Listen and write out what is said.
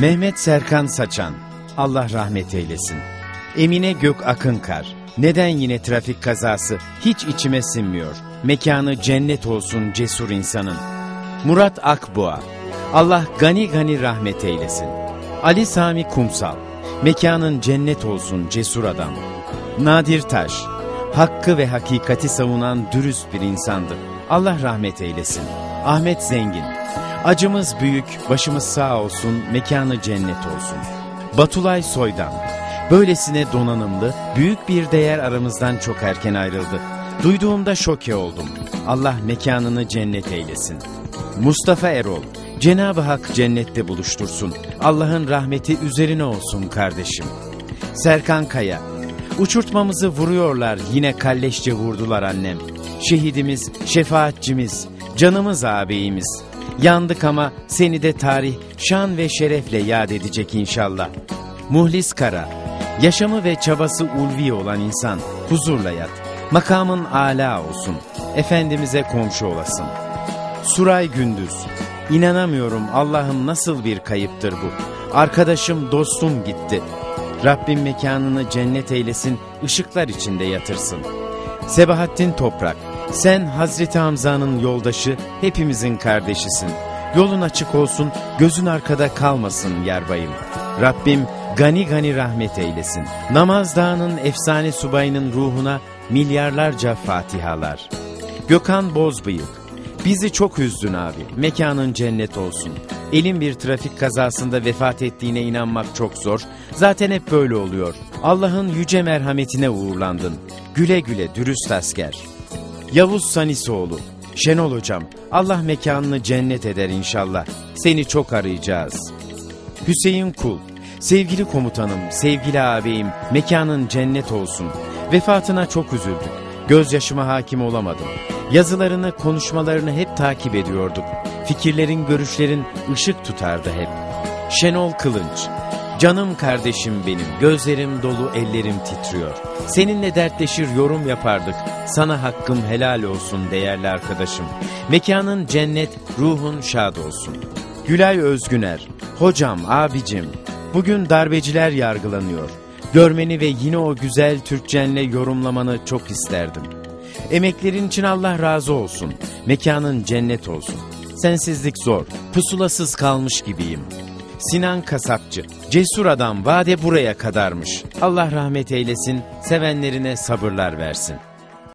Mehmet Serkan Saçan, Allah rahmet eylesin. Emine Gök Akınkar, neden yine trafik kazası, hiç içime sinmiyor. Mekanı cennet olsun cesur insanın. Murat Akboğa, Allah gani gani rahmet eylesin. Ali Sami Kumsal, mekanın cennet olsun cesur adam. Nadir Taş, hakkı ve hakikati savunan dürüst bir insandı. Allah rahmet eylesin. Ahmet Zengin, acımız büyük, başımız sağ olsun, mekanı cennet olsun. Batulay Soydan, böylesine donanımlı, büyük bir değer aramızdan çok erken ayrıldı. Duyduğumda şoke oldum. Allah mekanını cennet eylesin. Mustafa Erol, Cenab-ı Hak cennette buluştursun. Allah'ın rahmeti üzerine olsun kardeşim. Serkan Kaya, uçurtmamızı vuruyorlar yine kalleşçe vurdular annem. Şehidimiz, şefaatçimiz, canımız ağabeyimiz. Yandık ama seni de tarih, şan ve şerefle yad edecek inşallah. Muhlis Kara, yaşamı ve çabası ulvi olan insan, huzurla yat. Makamın âlâ olsun, Efendimiz'e komşu olasın. Suray Gündüz, inanamıyorum Allah'ım nasıl bir kayıptır bu. Arkadaşım, dostum gitti. Rabbim mekanını cennet eylesin, ışıklar içinde yatırsın. Sebahattin Toprak, sen Hazreti Hamza'nın yoldaşı, hepimizin kardeşisin. Yolun açık olsun, gözün arkada kalmasın yarbayım. Rabbim gani gani rahmet eylesin. Namaz Dağı'nın efsane subayının ruhuna milyarlarca fatihalar. Gökhan Bozbıyık, bizi çok üzdün abi, mekanın cennet olsun. Elin bir trafik kazasında vefat ettiğine inanmak çok zor. Zaten hep böyle oluyor. Allah'ın yüce merhametine uğurlandın. Güle güle dürüst asker. Yavuz Sanisoğlu, Şenol hocam, Allah mekanını cennet eder inşallah. Seni çok arayacağız. Hüseyin Kul, sevgili komutanım, sevgili ağabeyim, mekanın cennet olsun. Vefatına çok üzüldük. Gözyaşıma hakim olamadım. Yazılarını, konuşmalarını hep takip ediyorduk. Fikirlerin, görüşlerin ışık tutardı hep. Şenol Kılınç, Canım kardeşim benim, gözlerim dolu, ellerim titriyor. Seninle dertleşir, yorum yapardık. Sana hakkım helal olsun değerli arkadaşım. Mekanın cennet, ruhun şad olsun. Gülay Özgüner, hocam, abicim, bugün darbeciler yargılanıyor. Görmeni ve yine o güzel Türkçenle yorumlamanı çok isterdim. Emeklerin için Allah razı olsun. Mekanın cennet olsun. Sensizlik zor, pusulasız kalmış gibiyim. Sinan Kasapçı, cesur adam vade buraya kadarmış. Allah rahmet eylesin, sevenlerine sabırlar versin.